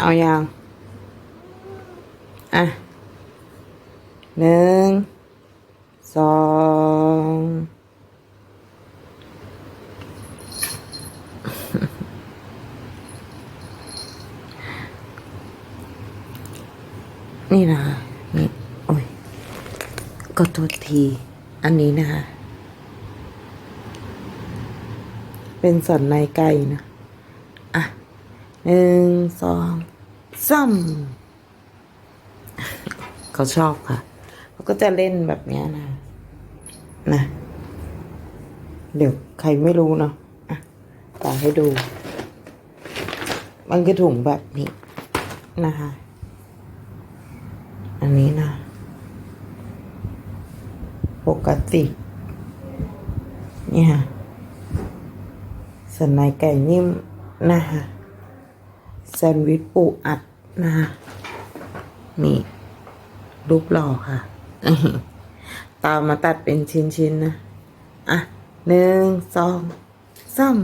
เอายังอะหนึ่งสองนี่นะนี่โอ้ยก็โทษที อันนี้นะคะ เป็นสันในไก่นะ หนึ่งสองสามเขาชอบค่ะเขาก็จะเล่นแบบนี้นะ นะ เดี๋ยวใครไม่รู้เนาะอะต่อให้ดู มันคือถุงแบบนี้นะคะ อันนี้นะปกตินี่ค่ะสันในไก่นิ่มนะคะ แซนด์วิชปูอัดนะคะนี่รูปหล่อค่ะตามมาตัดเป็นชิ้นๆนะ อะหนึ่งสองสาม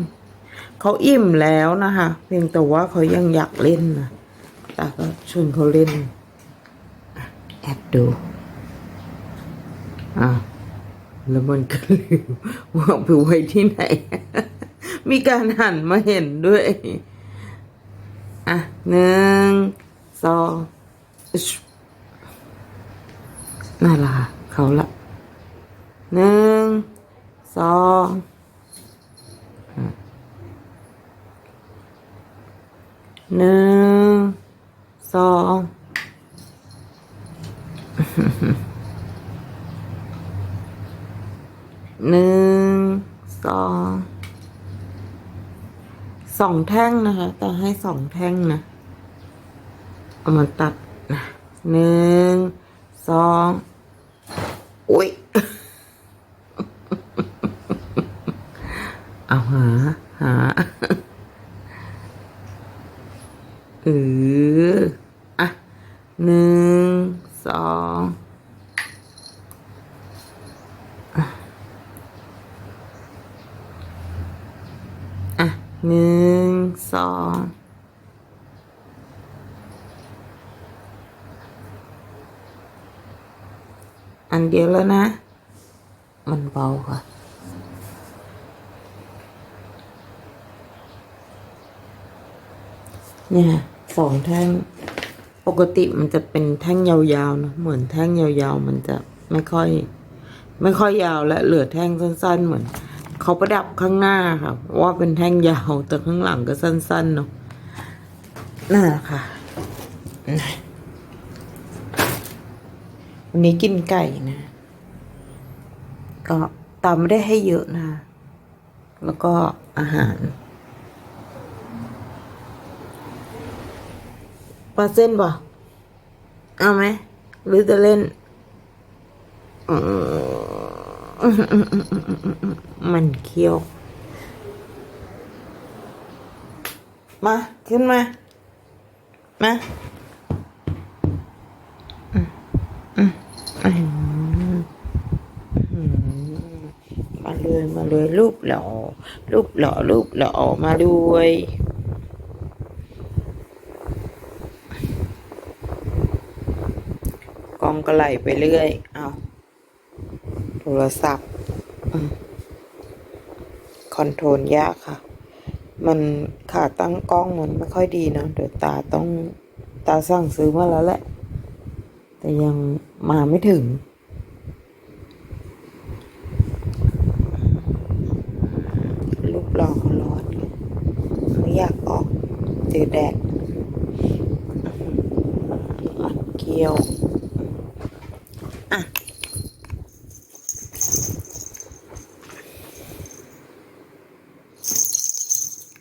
เขาอิ่มแล้วนะคะ เพียงแต่ว่าเขายังอยากเล่นนะแต่ก็ชวนเขาเล่นแอบดูอะแล้วมันก็ลืมว่าไปไว้ที่ไหน มีการหันมาเห็นด้วย หนึ่งสองน่าละค่ะเขาละหนึ่งสองหนึ่งสองหนึ่งสองสองแท่งนะคะ แต่ให้สองแท่งนะ เอามาตัดนะหนึ่งสองอุ้ยเอาหาหาเอออะหนึ่งสองอะหนึ่งสอง อันเดียวแล้วนะ มันเบาค่ะ เนี่ยสองแท่ง ปกติมันจะเป็นแท่งยาวๆนะเหมือนแท่งยาวๆ มันจะไม่ค่อย ไม่ค่อยยาวและเหลือแท่งสั้น ๆ เหมือนเขาประดับข้างหน้าค่ะ ว่าเป็นแท่งยาวแต่ข้างหลังก็สั้นๆเนาะนั่นแหละค่ะ วันนี้กินไก่นะ ก็ตามไม่ได้ให้เยอะนะ แล้วก็อาหารปลาเส้นป่เอาไหม หรือจะเล่น มันเคี้ยว มา ขึ้นมา มาอืมอืมอืมอืม มาเลยมาเลยรูปหล่อรูปหล่อรูปหล่อมาด้วยกล้องก็ไหลไปเรื่อยเอาโทรศัพท์คอนโทรลยากค่ะ มันขาตั้งกล้องมันไม่ค่อยดีเนอะเดี๋ยวตาต้องตาสั่งซื้อมาแล้วแหละ แต่ยังมาไม่ถึง ลูกหลอกร้อนไงไม่อยากออกเจอแดด เดียว อะ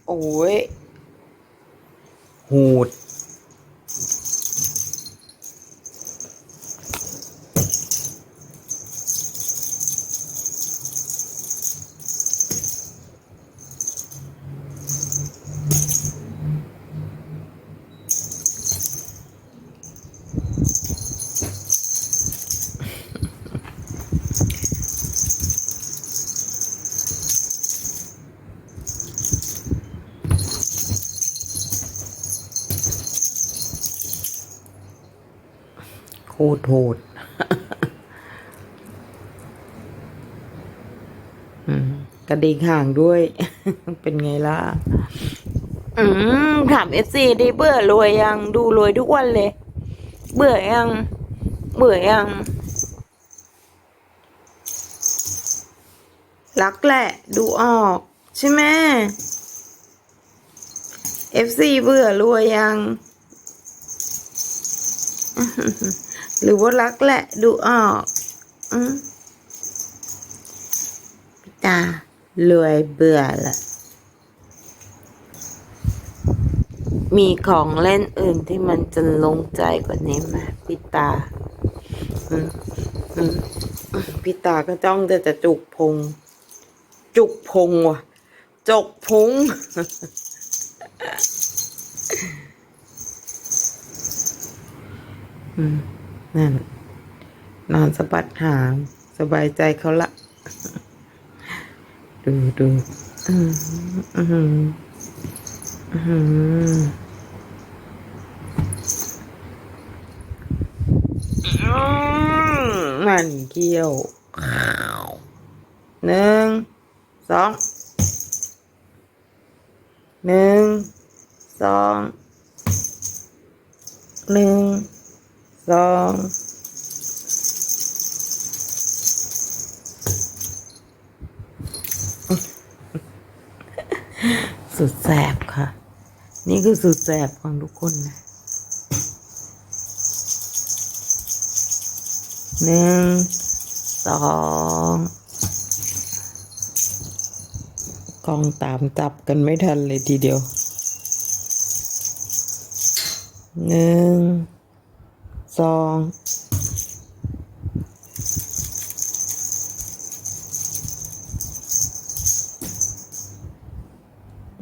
โอ้ย หูด ตรโหดอืมกระดิ่งห่างด้วย เป็นไงล่ะ อืม ถามเอฟซีดิเบื่อรวยยัง ดูรวยทุกวันเลย เบื่อยัง เบื่อยัง รักแหละ ดูออก ใช่ไหมเอฟซีเบื่อรวยยัง หรือว่ารักแหละ ดูออกอืมพี่ตารวยเบื่อละมีของเล่นอื่นที่มันจะลงใจกว่านี้ไหมพี่ตาพี่ตาก็จ้องจะจะจุกพง จุกพงว่ะจกพง อืม นั่น นอนสะบัดหาง สบายใจเขาละ ดูดูอืมอืมอืมอืมมันเขี้ยวหนึ่งสองหนึ่งสองหนึ่ง สองสุดแสบค่ะ นี่คือสุดแสบของทุกคนนะหนึ่งสองกล้องตามจับกันไม่ทันเลยทีเดียวหนึ่ง สอง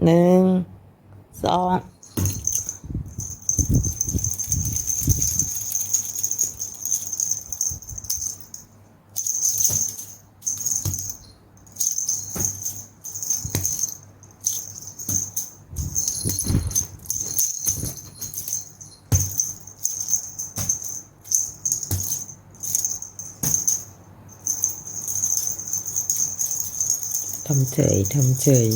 หนึ่งสองำเฉยทำเฉย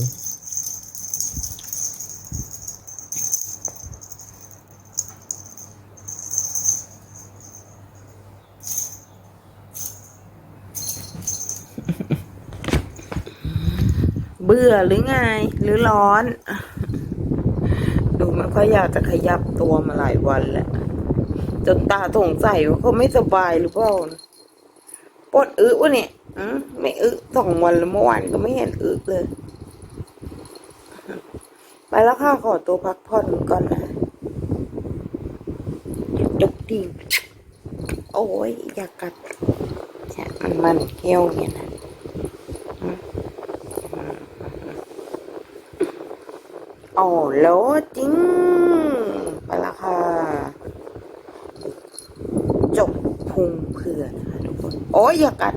เบื่อหรือไง หรือร้อน ดูไม่ค่อยอยากจะขยับตัวมาหลายวันแล้วจนตาสงสัยว่าเขาไม่สบายหรือเปล่าปวดอึวะเนี่ย อืมไม่อึสองวันแล้วเมื่อวานก็ไม่เห็นอึเลย ไปแล้วค่ะขอตัวพักผ่อนก่อนนะจบดีโอ้ยอยากกัดเนี่มันมันเขี้ยวเนี่ยนะอ๋อแล้วจริงไปแล้วค่ะจบพุงเผื่อนะคะทุกคน โอ้ยอย่ากัด